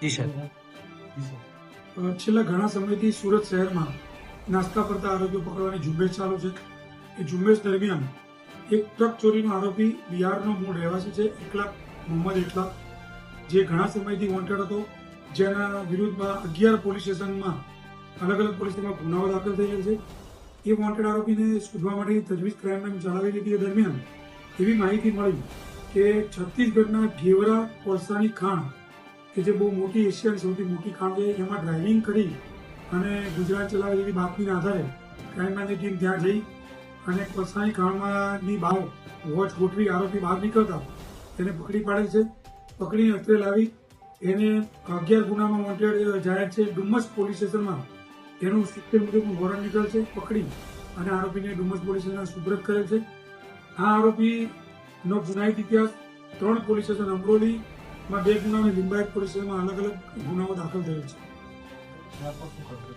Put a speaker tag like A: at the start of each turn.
A: જી sir
B: છેલ્લા ઘણા સમયથી સુરત શહેરમાં નાસ્તા પડતા આરોપીઓ પકડવાની ઝુંબેશ ચાલુ છે. એ ઝુંબેશ દરમિયાન એક ટ્રક ચોરીનો આરોપી બિહારનો મૂળ રહેવાસી છે એકલા મોહમ્મદ એકલા જે ઘણા સમયથી વોન્ટેડ હતો, જેના વિરુદ્ધમાં અગિયાર પોલીસ સ્ટેશનમાં અલગ અલગ પોલીસ સ્ટેશનમાં ગુનાઓ દાખલ થયેલ છે. એ વોન્ટેડ આરોપીને શોધવા માટે તજવીજ ક્રાઇમ ટાઈમ ચલાવી લીધી. દરમિયાન એવી માહિતી મળી કે છત્તીસગઢના ઘેવરા કોલસાની ખાણ કે જે બહુ મોટી એશિયાની સૌથી મોટી ખાણ છે, એમાં ડ્રાઇવિંગ કરી અને ગુજરાત ચલાવે એવી બાતમીના આધારે ક્રાઇમબ્રાન્ચની ટીમ ત્યાં જઈ અને કોલસાની ખાણમાંની બહાર વોચ ગોઠવી, આરોપી બહાર નીકળતા તેને પકડી પાડે છે. પકડીને અત્રે લાવી એને અગિયાર ગુનામાં વોન્ટેડ જાહેર છે. ડુમ્મસ પોલીસ સ્ટેશનમાં એનું સિત્તેર મુજબનું વોરંટ નીકળે છે. પકડી અને આરોપીને ડુમ્મસ પોલીસ સ્ટેશન સુપ્રત કરે છે. આ આરોપીનો ગુનાહિત ઇતિહાસ ત્રણ પોલીસ સ્ટેશન અમરોલીમાં બે ગુના અને લિંબાયત પોલીસ અલગ અલગ ગુનાઓ દાખલ થયેલ છે.